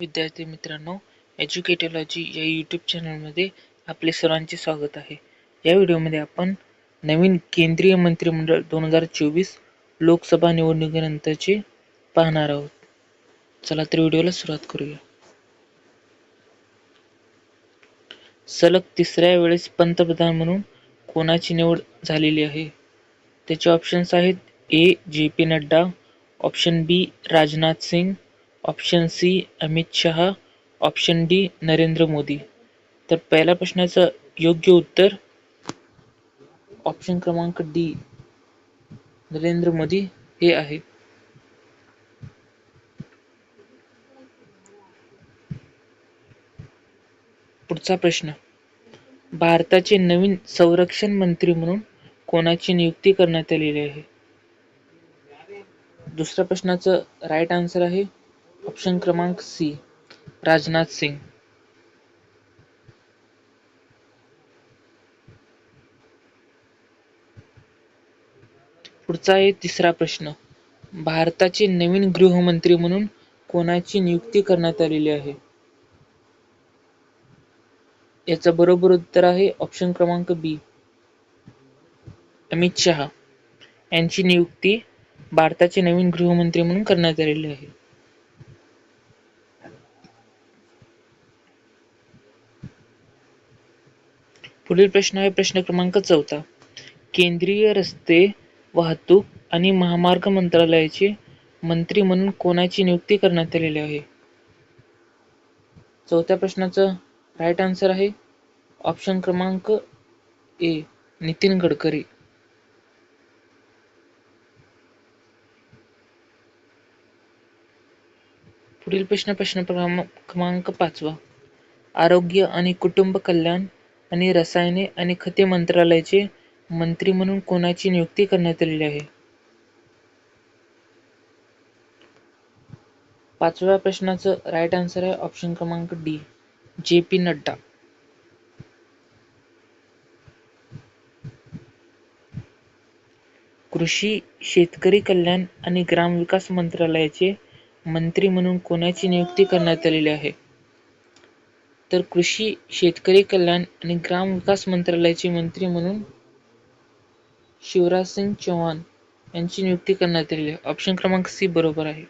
विद्यार्थी मित्रांनो एज्युकेटोलॉजी या यूट्यूब चॅनलमध्ये आपले सर्वांचे स्वागत आहे. या व्हिडिओमध्ये आपण नवीन केंद्रीय मंत्रिमंडळ दोन हजार चोवीस लोकसभा निवडणुकीनंतरचे पाहणार आहोत. चला तर व्हिडिओला सुरुवात करूया. सलग तिसऱ्या वेळेस पंतप्रधान म्हणून कोणाची निवड झालेली आहे? त्याचे ऑप्शन्स आहेत A J P Nadda option B Rajnath Singh option C Amit Shah option D Narendra Modi तर पहिल्या प्रश्नाचं योग्य उत्तर ऑप्शन क्रमांक डी नरेंद्र मोदी हे आहे. पुढचा प्रश्न भारताचे नवीन संरक्षण मंत्री म्हणून कोणाची नियुक्ती करण्यात आलेली आहे? दुसऱ्या प्रश्नाचं राईट आन्सर आहे ऑप्शन क्रमांक सी राजनाथ सिंग. पुढचा आहे तिसरा प्रश्न. भारताचे नवीन गृहमंत्री म्हणून कोणाची नियुक्ती करण्यात आलेली आहे? याचं बरोबर उत्तर आहे ऑप्शन क्रमांक बी. अमित शहा. यांची नियुक्ती भारताचे नवीन गृहमंत्री म्हणून करण्यात आलेली आहे. पुढील प्रश्न आहे प्रश्न क्रमांक चौथा. केंद्रीय रस्ते वाहतूक आणि महामार्ग मंत्रालयाचे मंत्री म्हणून कोणाची नियुक्ती करण्यात आलेली आहे? चौथ्या प्रश्नाचं राईट आन्सर आहे. ऑप्शन क्रमांक ए नितीन गडकरी. पुढील प्रश्न प्रश्न क्रमांक पाचवा. आरोग्य आणि कुटुंब कल्याण आणि रसायने आणि खते मंत्रालयाचे मंत्री म्हणून कोणाची नियुक्ती करण्यात आलेली आहे? पाचव्या प्रश्नाचं राईट आन्सर आहे ऑप्शन क्रमांक डी जे पी नड्डा. कृषी शेतकरी कल्याण आणि ग्रामविकास मंत्रालयाचे मंत्री म्हणून कोणाची नियुक्ती करण्यात आलेली आहे? तर कृषी शेतकरी कल्याण आणि ग्राम विकास मंत्रालयाचे मंत्री म्हणून शिवराज सिंग चौहान यांची नियुक्ती करण्यात आली आहे. ऑप्शन क्रमांक सी बरोबर आहे.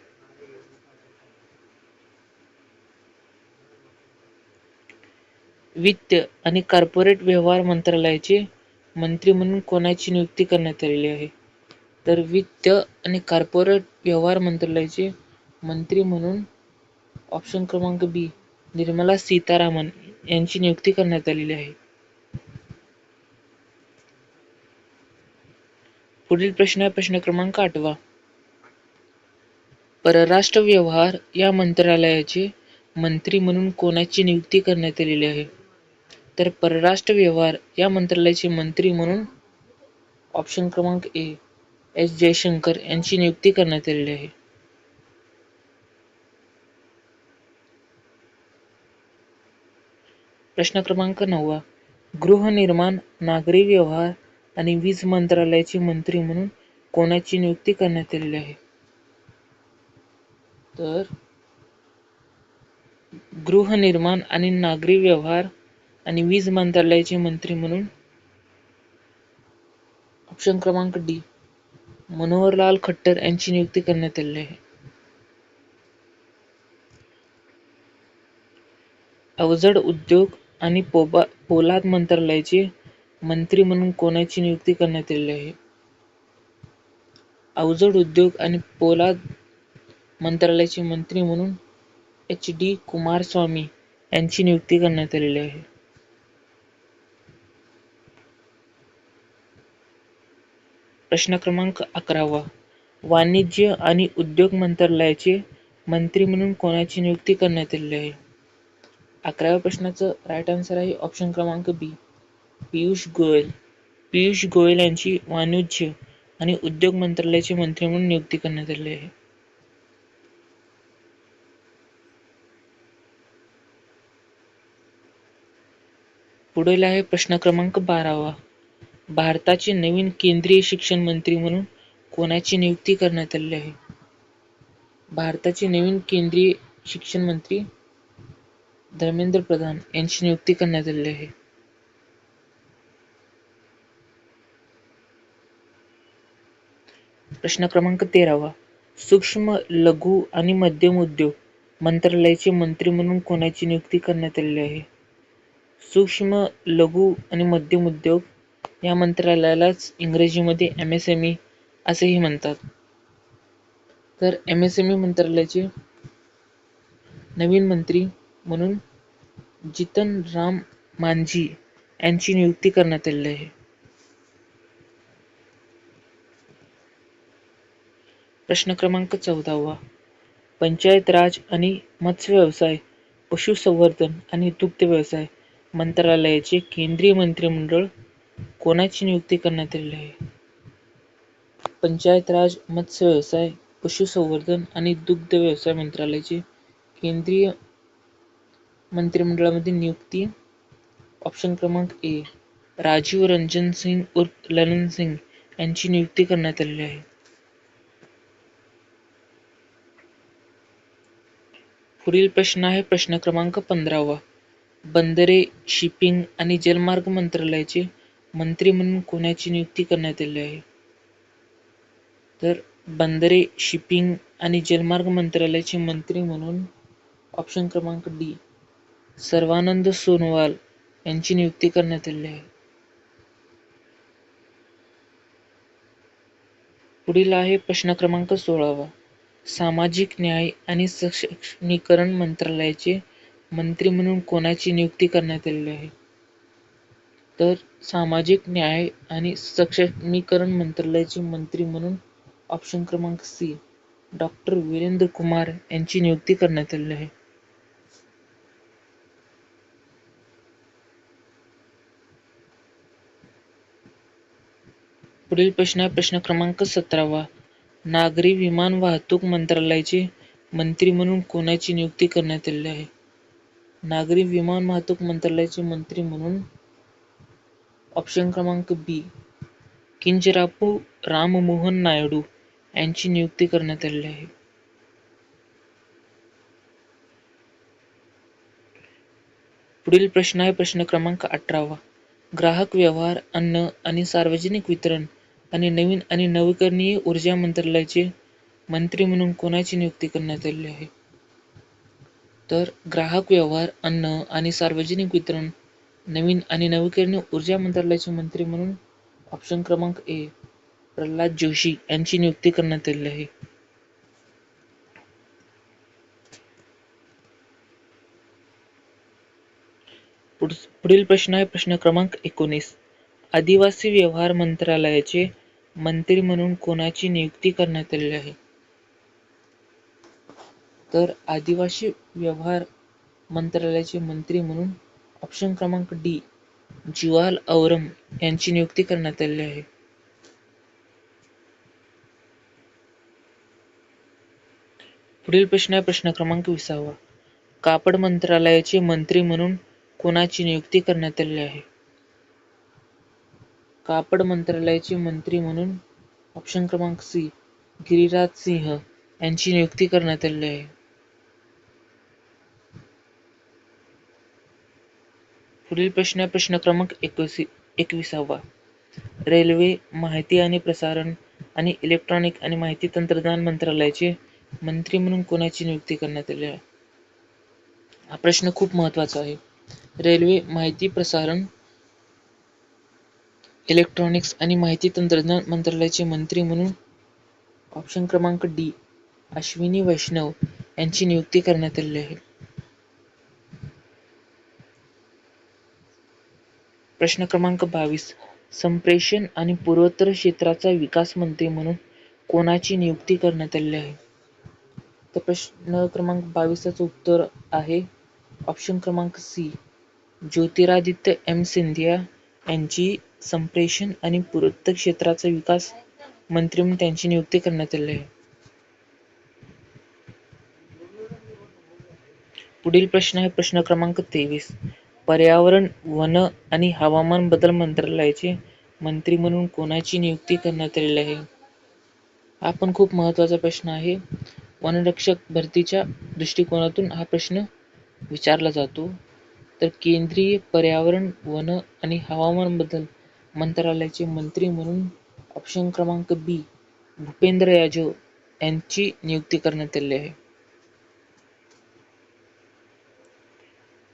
वित्त आणि कॉर्पोरेट व्यवहार मंत्रालयाचे मंत्री म्हणून कोणाची नियुक्ती करण्यात आलेली आहे? तर वित्त आणि कॉर्पोरेट व्यवहार मंत्रालयाचे मंत्री म्हणून ऑप्शन क्रमांक बी निर्मला सीतारामन यांची नियुक्ती करण्यात आलेली आहे. पुढील प्रश्न प्रश्न क्रमांक आठवा. परराष्ट्र व्यवहार या मंत्रालयाचे मंत्री म्हणून कोणाची नियुक्ती करण्यात आलेली आहे? तर परराष्ट्र व्यवहार या मंत्रालयाचे मंत्री म्हणून ऑप्शन क्रमांक ए एस जयशंकर यांची नियुक्ती करण्यात आलेली आहे. प्रश्न क्रमांक नववा. गृहनिर्माण नागरी व्यवहार आणि वीज मंत्रालयाचे मंत्री म्हणून कोणाची नियुक्ती करण्यात आलेली आहे? तर गृहनिर्माण आणि नागरी व्यवहार आणि वीज मंत्रालयाचे मंत्री म्हणून ऑप्शन क्रमांक डी मनोहरलाल खट्टर यांची नियुक्ती करण्यात आलेली आहे. अवजड उद्योग आणि पोबा पोलाद मंत्रालयाचे मंत्री म्हणून कोणाची नियुक्ती करण्यात आलेली आहे? अवजड उद्योग आणि पोलाद मंत्रालयाचे मंत्री म्हणून एच डी कुमारस्वामी यांची नियुक्ती करण्यात आलेली आहे. प्रश्न क्रमांक अकरावा. वाणिज्य आणि उद्योग मंत्रालयाचे मंत्री म्हणून कोणाची नियुक्ती करण्यात आलेली आहे? अकराव्या प्रश्नाचं राईट आन्सर आहे ऑप्शन क्रमांक बी पियुष गोयल. पियुष गोयल यांची वाणिज्य आणि उद्योग मंत्रालयाचे मंत्री म्हणून नियुक्ती करण्यात आली आहे. पुढील आहे प्रश्न क्रमांक बारावा. भारताचे नवीन केंद्रीय शिक्षण मंत्री म्हणून कोणाची नियुक्ती करण्यात आली आहे? भारताचे नवीन केंद्रीय शिक्षण मंत्री धर्मेंद्र प्रधान यांची नियुक्ती करण्यात आलेली आहे. प्रश्न क्रमांक तेरावा. सूक्ष्म लघु आणि मध्यम उद्योग मंत्रालयाचे मंत्री म्हणून कोणाची नियुक्ती करण्यात आलेली आहे? सूक्ष्म लघु आणि मध्यम उद्योग या मंत्रालयालाच इंग्रजीमध्ये एम एस एम ई असेही म्हणतात. तर एम एस एम ई मंत्रालयाचे नवीन मंत्री म्हणून जितन राम मांझी यांची नियुक्ती करण्यात आलेली आहे. प्रश्न क्रमांक चौदावा. पंचायत राज आणि मत्स्य व्यवसाय पशुसंवर्धन आणि दुग्ध व्यवसाय मंत्रालयाचे केंद्रीय मंत्रिमंडळ कोणाची नियुक्ती करण्यात आलेली आहे? पंचायत राज मत्स्य व्यवसाय पशुसंवर्धन आणि दुग्ध व्यवसाय मंत्रालयाचे केंद्रीय मंत्रिमंडळामध्ये नियुक्ती. ऑप्शन क्रमांक ए राजीव रंजन सिंग उर्फ ललन सिंग यांची नियुक्ती करण्यात आलेली आहे. पुढील प्रश्न आहे प्रश्न क्रमांक पंधरावा. बंदरे शिपिंग आणि जलमार्ग मंत्रालयाचे मंत्री म्हणून कोणाची नियुक्ती करण्यात आली आहे? तर बंदरे शिपिंग आणि जलमार्ग मंत्रालयाचे मंत्री म्हणून ऑप्शन क्रमांक डी सर्वानंद सोनोवाल यांची नियुक्ती करण्यात आली आहे. पुढील आहे प्रश्न क्रमांक सोळावा. सामाजिक न्याय आणि सक्षमीकरण मंत्रालयाचे मंत्री म्हणून कोणाची नियुक्ती करण्यात आलेली आहे? तर सामाजिक न्याय आणि सक्षमीकरण मंत्रालयाचे मंत्री म्हणून ऑप्शन क्रमांक सी डॉक्टर वीरेंद्र कुमार यांची नियुक्ती करण्यात आलेली आहे. पुढील प्रश्न आहे प्रश्न क्रमांक सतरावा. नागरी विमान वाहतूक मंत्रालयाचे मंत्री म्हणून कोणाची नियुक्ती करण्यात आलेली आहे? नागरी विमान वाहतूक मंत्रालयाचे मंत्री म्हणून ऑप्शन क्रमांक बी किंजरापू राममोहन नायडू यांची नियुक्ती करण्यात आलेली आहे. पुढील प्रश्न आहे प्रश्न क्रमांक अठरावा. ग्राहक व्यवहार अन्न आणि सार्वजनिक वितरण आणि नवीन आणि नवीकरणीय ऊर्जा मंत्रालयाचे मंत्री म्हणून कोणाची नियुक्ती करण्यात आली आहे? तर ग्राहक व्यवहार अन्न आणि सार्वजनिक वितरण नवीन आणि नवीकरणीय ऊर्जा मंत्रालयाचे मंत्री म्हणून ऑप्शन क्रमांक ए प्रल्हाद जोशी यांची नियुक्ती करण्यात आली आहे. पुढील प्रश्न आहे प्रश्न क्रमांक एकोणीस. आदिवासी व्यवहार मंत्रालयाचे मंत्री म्हणून कोणाची नियुक्ती करण्यात आलेली आहे? तर आदिवासी व्यवहार मंत्रालयाचे मंत्री म्हणून ऑप्शन क्रमांक डी जुवाल औरम यांची नियुक्ती करण्यात आलेली आहे. पुढील प्रश्न आहे प्रश्न क्रमांक विसावा. कापड मंत्रालयाचे मंत्री म्हणून कोणाची नियुक्ती करण्यात आलेली आहे? कापड मंत्रालयाचे मंत्री म्हणून ऑप्शन क्रमांक सी गिरिराज सिंह यांची नियुक्ती करण्यात आली आहे. पुढील प्रश्न प्रश्न क्रमांक एकवीस एकविसावा. रेल्वे माहिती आणि प्रसारण आणि इलेक्ट्रॉनिक आणि माहिती तंत्रज्ञान मंत्रालयाचे मंत्री म्हणून कोणाची नियुक्ती करण्यात आली आहे? हा प्रश्न खूप महत्त्वाचा आहे. रेल्वे माहिती प्रसारण इलेक्ट्रॉनिक्स आणि माहिती तंत्रज्ञान मंत्रालयाचे मंत्री म्हणून ऑप्शन क्रमांक डी अश्विनी वैष्णव यांची नियुक्ती करण्यात आलेली आहे. प्रश्न क्रमांक बावीस संप्रेषण आणि पूर्वोत्तर क्षेत्राचा विकास मंत्री म्हणून कोणाची नियुक्ती करण्यात आलेली आहे? तर प्रश्न क्रमांक बावीसचं उत्तर आहे. ऑप्शन क्रमांक सी ज्योतिरादित्य एम सिंधिया यांची संप्रेषण आणि पूर्वोत्तर क्षेत्राचा विकास मंत्री म्हणून त्यांची नियुक्ती करण्यात आली आहे. पुढील प्रश्न आहे प्रश्न क्रमांक तेवीस. पर्यावरण वन आणि हवामान बदल मंत्रालयाचे मंत्री म्हणून कोणाची नियुक्ती करण्यात आलेली आहे? हा पण खूप महत्त्वाचा प्रश्न आहे. वनरक्षक भरतीच्या दृष्टिकोनातून हा प्रश्न विचारला जातो. तर केंद्रीय पर्यावरण वन आणि हवामान बदल मंत्रालयाचे मंत्री म्हणून ऑप्शन क्रमांक बी भूपेंद्र यादव यांची नियुक्ती करण्यात आली आहे.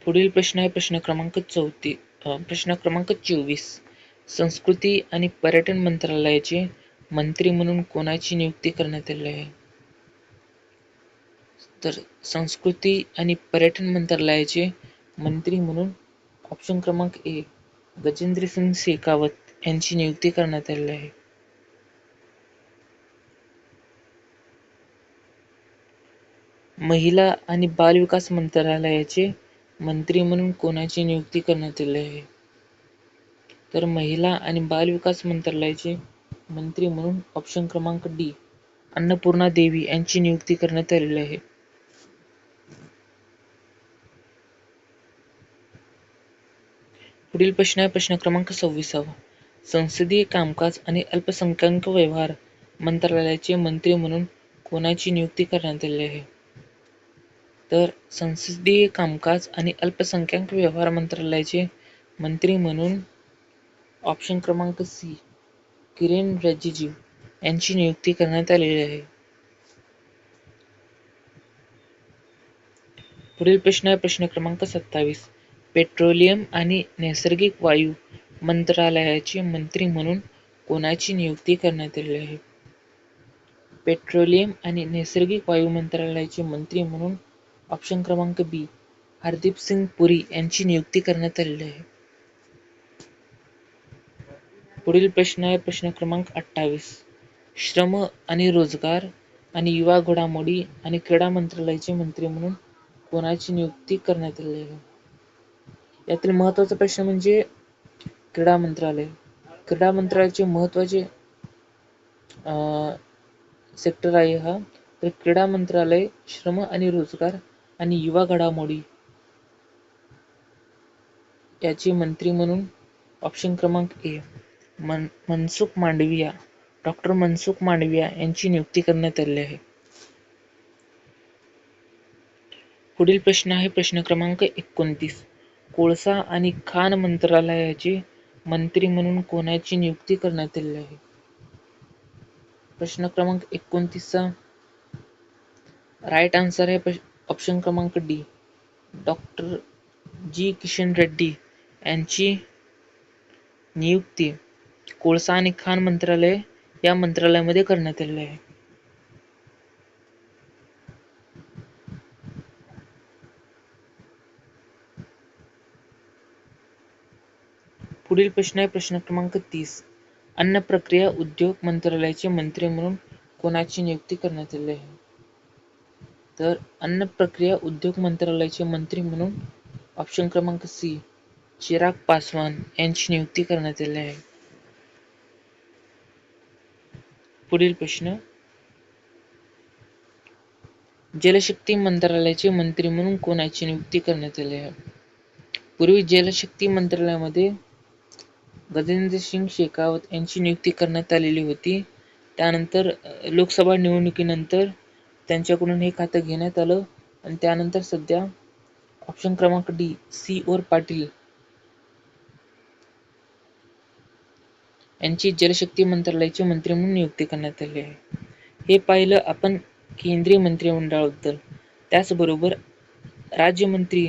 पुढील प्रश्न आहे प्रश्न क्रमांक चौती प्रश्न क्रमांक चोवीस. संस्कृती आणि पर्यटन मंत्रालयाचे मंत्री म्हणून कोणाची नियुक्ती करण्यात आली आहे? तर संस्कृती आणि पर्यटन मंत्रालयाचे मंत्री म्हणून ऑप्शन क्रमांक ए गजेंद्र सिंग शेखावत यांची नियुक्ती करण्यात आली आहे. महिला आणि बाल विकास मंत्रालयाचे मंत्री म्हणून कोणाची नियुक्ती करण्यात आली आहे? तर महिला आणि बाल विकास मंत्रालयाचे मंत्री म्हणून ऑप्शन क्रमांक डी अन्नपूर्णा देवी यांची नियुक्ती करण्यात आलेली आहे. पुढील प्रश्न आहे प्रश्न क्रमांक सव्वीसावा. संसदीय कामकाज आणि अल्पसंख्याक व्यवहार मंत्रालयाचे मंत्री म्हणून कोणाची नियुक्ती करण्यात आली आहे? तर संसदीय कामकाज आणि अल्पसंख्याक व्यवहार मंत्रालयाचे मंत्री म्हणून ऑप्शन क्रमांक सी किरेन रिजिजू यांची नियुक्ती करण्यात आलेली आहे. पुढील प्रश्न आहे प्रश्न क्रमांक सत्तावीस. पेट्रोलियम आणि नैसर्गिक वायू मंत्रालयाचे मंत्री म्हणून कोणाची नियुक्ती करण्यात आली आहे? पेट्रोलियम आणि नैसर्गिक वायू मंत्रालयाचे मंत्री म्हणून ऑप्शन क्रमांक बी हरदीप सिंग पुरी यांची नियुक्ती करण्यात आलेली आहे. पुढील प्रश्न आहे प्रश्न क्रमांक अठ्ठावीस. श्रम आणि रोजगार आणि युवा घडामोडी आणि क्रीडा मंत्रालयाचे मंत्री म्हणून कोणाची नियुक्ती करण्यात आली आहे? यातील महत्त्वाचा प्रश्न म्हणजे क्रीडा मंत्रालय. क्रीडा मंत्रालयाचे महत्त्वाचे सेक्टर आहे हा. तर क्रीडा मंत्रालय श्रम आणि रोजगार आणि युवा घडामोडी याचे मंत्री म्हणून ऑप्शन क्रमांक ए मन मनसुख मांडविया डॉक्टर मनसुख मांडविया यांची नियुक्ती करण्यात आली आहे. पुढील प्रश्न आहे प्रश्न क्रमांक एकोणतीस. कोळसा आणि खाण मंत्रालयाचे मंत्री म्हणून कोणाची नियुक्ती करण्यात आली आहे? प्रश्न क्रमांक एकोणतीसचा. राईट आन्सर आहे ऑप्शन क्रमांक D doctor G Kishan Reddy यांची नियुक्ती कोळसा आणि खाण मंत्रालय या मंत्रालयामध्ये करण्यात आलेले आहे. पुढील प्रश्न आहे प्रश्न क्रमांक तीस. अन्न प्रक्रिया उद्योग मंत्रालयाचे मंत्री म्हणून कोणाची नियुक्ती करण्यात आली आहे? तर अन्न प्रक्रिया उद्योग मंत्रालयाचे मंत्री म्हणून ऑप्शन क्रमांक सी चिराग पासवान यांची नियुक्ती करण्यात आली आहे. पुढील प्रश्न. जलशक्ती मंत्रालयाचे मंत्री म्हणून कोणाची नियुक्ती करण्यात आली आहे? पूर्वी जलशक्ती मंत्रालयामध्ये गजेंद्र सिंग शेखावत यांची नियुक्ती करण्यात आलेली होती. त्यानंतर लोकसभा निवडणुकीनंतर त्यांच्याकडून हे खातं घेण्यात आलं आणि त्यानंतर सध्या ऑप्शन क्रमांक डी सी ओर पाटील यांची जलशक्ती मंत्रालयाचे मंत्री म्हणून नियुक्ती करण्यात आली आहे. हे पाहिलं आपण केंद्रीय मंत्रिमंडळाबद्दल. त्याचबरोबर राज्यमंत्री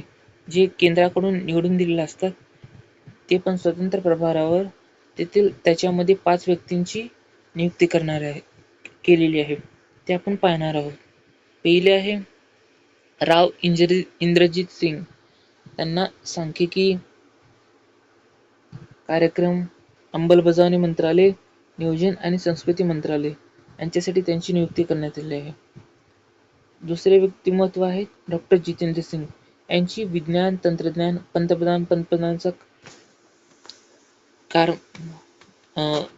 जे केंद्राकडून निवडून दिलेले असतात ते पण स्वतंत्र प्रभारावर तेथील त्याच्यामध्ये पाच व्यक्तींची नियुक्ती करणार आहे केलेली आहे. ते आपण पाहणार आहोत. पहिले आहे राव इंजरी इंद्रजित सिंग. त्यांना सांख्यिकी कार्यक्रम अंमलबजावणी मंत्रालय नियोजन आणि संस्कृती मंत्रालय यांच्यासाठी त्यांची नियुक्ती करण्यात आली आहे. दुसरे व्यक्तिमत्व आहेत डॉक्टर जितेंद्र सिंग. यांची विज्ञान तंत्रज्ञान पंतप्रधान पंतप्रधानांचा कार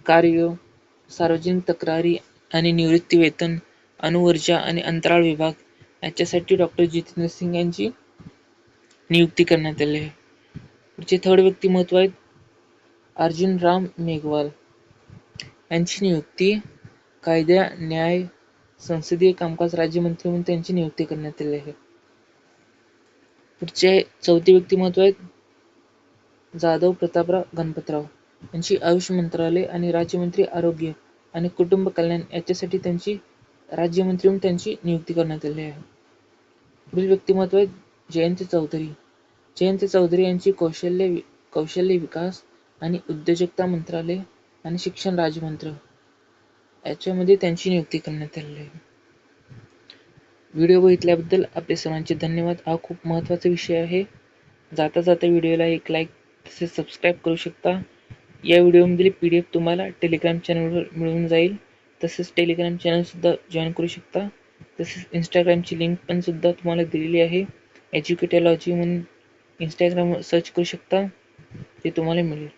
कार्य सार्वजनिक तक्रारी आणि निवृत्ती वेतन अणुऊर्जा आणि अंतराळ विभाग याच्यासाठी डॉक्टर जितेंद्र सिंग यांची नियुक्ती करण्यात आली आहे. पुढचे थर्ड व्यक्तिमत्व आहेत अर्जुन राम मेघवाल. यांची नियुक्ती कायदा न्याय संसदीय कामकाज राज्यमंत्री म्हणून त्यांची नियुक्ती करण्यात आली आहे. पुढचे चौथे व्यक्तिमत्व आहेत जाधव प्रतापराव गणपतराव. यांची आयुष मंत्रालय आणि राज्यमंत्री आरोग्य आणि कुटुंब कल्याण याच्यासाठी त्यांची राज्यमंत्री म्हणून त्यांची नियुक्ती करण्यात आली आहे. पुढील व्यक्तिमत्व आहे जयंत चौधरी. जयंत चौधरी यांची कौशल्य कौशल्य विकास आणि उद्योजकता मंत्रालय आणि शिक्षण राज्यमंत्र. याच्यामध्ये त्यांची नियुक्ती करण्यात आलेली आहे. व्हिडिओ बघितल्याबद्दल आपले सर्वांचे धन्यवाद. हा खूप महत्त्वाचा विषय आहे. जाता जाता व्हिडिओला एक लाईक तसेच सबस्क्राईब करू शकता. या व्हिडिओमधील पी डी एफ तुम्हाला टेलिग्राम चॅनलवर मिळून जाईल. तसेच टेलिग्राम चॅनलसुद्धा जॉईन करू शकता. तसेच इंस्टाग्रामची लिंक पण सुद्धा तुम्हाला दिलेली आहे. एज्युकेटेलॉजी म्हणून इंस्टाग्रामवर सर्च करू शकता. ते तुम्हाला मिळेल.